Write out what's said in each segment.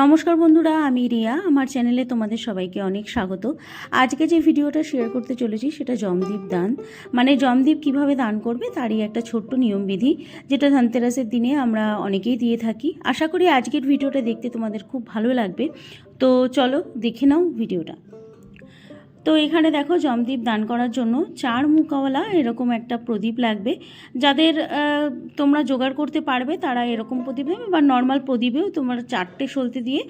নমস্কার বন্ধুরা, আমি রিয়া। আমার চ্যানেলে তোমাদের সবাইকে অনেক স্বাগত। আজকে যে ভিডিওটা শেয়ার করতে চলেছি সেটা জমদীপ দান। মানে জমদীপ কীভাবে দান করবে তারই একটা ছোট্ট নিয়মবিধি, যেটা ধনতেরাসের দিনে আমরা অনেকেই দিয়ে থাকি। আশা করি আজকের ভিডিওটা দেখতে তোমাদের খুব ভালো লাগবে। তো চলো দেখে নাও ভিডিওটা। তো এখানে দেখো জমদীপ দান করার জন্য চার মুখাওয়ালা এরকম একটা প্রদীপ লাগবে। যাদের তোমরা জোগাড় করতে পারবে, তারা এরকম প্রদীপ নেবে বা নর্মাল প্রদীপেও তোমরা চারটে সলতে দিয়ে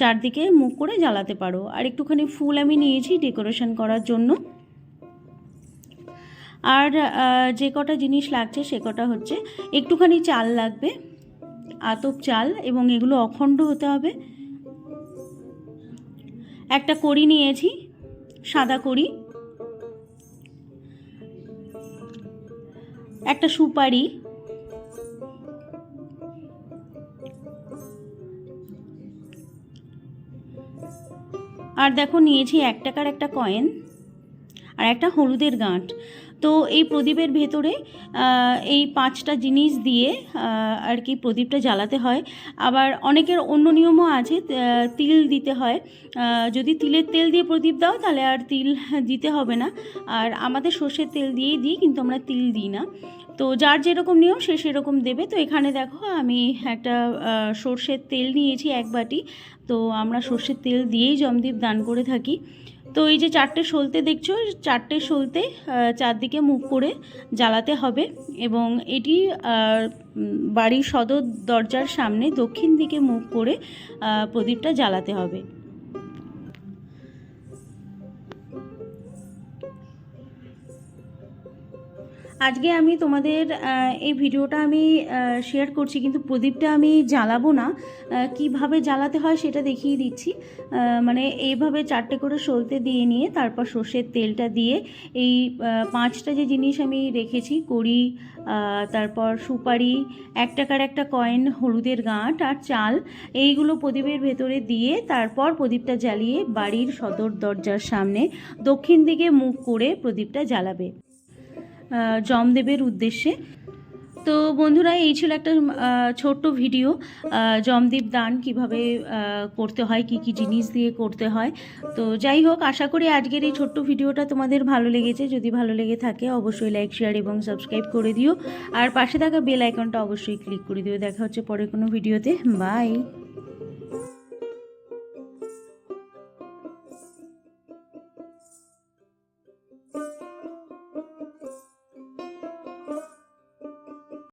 চারদিকে মুখ করে জ্বালাতে পারো। আর একটুখানি ফুল আমি নিয়েছি ডেকোরেশন করার জন্য। আর যে কটা জিনিস লাগছে সে কটা হচ্ছে একটুখানি চাল লাগবে, আতপ চাল এবং এগুলো অখণ্ড হতে হবে। একটা কড়ি নিয়েছি সাদা করি। একটা সুপারি। আর দেখো নিয়েছি এক টাকার একটা কয়েন আর একটা হলুদের গাঁট। তো এই প্রদীপের ভেতরে এই পাঁচটা জিনিস দিয়ে আর কি প্রদীপটা জ্বালাতে হয়। আবার অনেকের অন্য নিয়মও আছে তিল দিতে হয়। যদি তিলের তেল দিয়ে প্রদীপ দাও, তাহলে আর তিল দিতে হবে না। আর আমাদের সর্ষের তেল দিয়েই দিই, কিন্তু আমরা তিল দিই না। তো যার যেরকম নিয়ম, সে সেরকম দেবে। তো এখানে দেখো, আমি একটা সর্ষের তেল নিয়েছি এক বাটি। তো আমরা সর্ষের তেল দিয়েই জমদীপ দান করে থাকি। তো এই যে চারটে সলতে দেখছ, চারটে সলতে চারদিকে মুখ করে জ্বালাতে হবে এবং এটি বাড়ির সদর দরজার সামনে দক্ষিণ দিকে মুখ করে প্রদীপটা জ্বালাতে হবে। আজকে আমি তোমাদের এই ভিডিওটা আমি শেয়ার করছি, কিন্তু প্রদীপটা আমি জ্বালাবো না। কীভাবে জ্বালাতে হয় সেটা দেখিয়ে দিচ্ছি। মানে এইভাবে চারটে করে সলতে দিয়ে নিয়ে তারপর সর্ষের তেলটা দিয়ে এই পাঁচটা যে জিনিস আমি রেখেছি, কড়ি তারপর সুপারি, এক টাকার একটা কয়েন হলুদের গাঁট আর চাল, এইগুলো প্রদীপের ভেতরে দিয়ে তারপর প্রদীপটা জ্বালিয়ে বাড়ির সদর দরজার সামনে দক্ষিণ দিকে মুখ করে প্রদীপটা জ্বালাবে। জমদেবের উদ্দেশ্যে। তো বন্ধুরা, এই ছিল একটা ছোট্ট ভিডিও। জমদীপ দান কীভাবে করতে হয়, কি কি জিনিস দিয়ে করতে হয়। তো যাই হোক, আশা করি আজকের এই ছোট্ট ভিডিওটা তোমাদের ভালো লেগেছে। যদি ভালো লেগে থাকে, অবশ্যই লাইক শেয়ার এবং সাবস্ক্রাইব করে দিও। আর পাশে থাকা বেল আইকনটা অবশ্যই ক্লিক করে দিও। দেখা হচ্ছে পরে কোনো ভিডিওতে। বাই